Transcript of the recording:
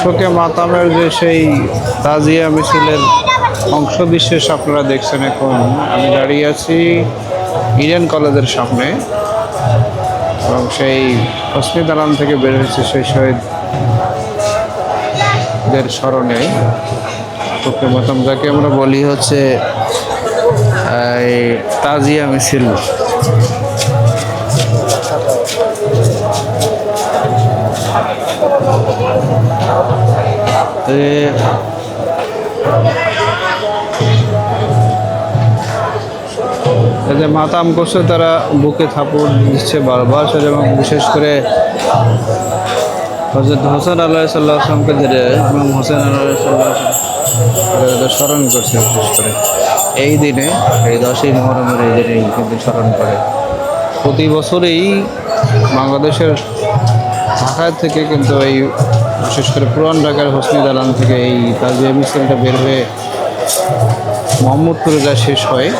শোকে মাতামের যে সেই তাজিয়া মিছিলের অংশ বিশেষ আপনারা দেখছেন এখন। আমি দাঁড়িয়ে আছি ইডেন কলেজের সামনে। এবং সেই হসনি দালান থেকে বের হয়েছে সেই শহীদদের স্মরণে। শোকে মাতাম যাকে আমরা বলি হচ্ছে তাজিয়া মিছিল। যে মাতাম করছে, তারা বুকে থাপড় দিচ্ছে বারবার এবং বিশেষ করে হজরত হোসেন আল্লাহ সাল্লাহ আসলামকে ধরে ইমাম হোসেন আল্লাহ সাল্লাহ স্মরণ করছে বিশেষ করে। এই দিনে, এই দশই মহরমের এই দিনে কিন্তু স্মরণ করে। প্রতি বছরেই বাংলাদেশের ঢাকা থেকে কিন্তু এই, বিশেষ করে পুরান ঢাকার হোসনি দালান থেকে এই তাজিয়া মিছিলটা বের হয়ে মোহাম্মদপুরে যা শেষ হয়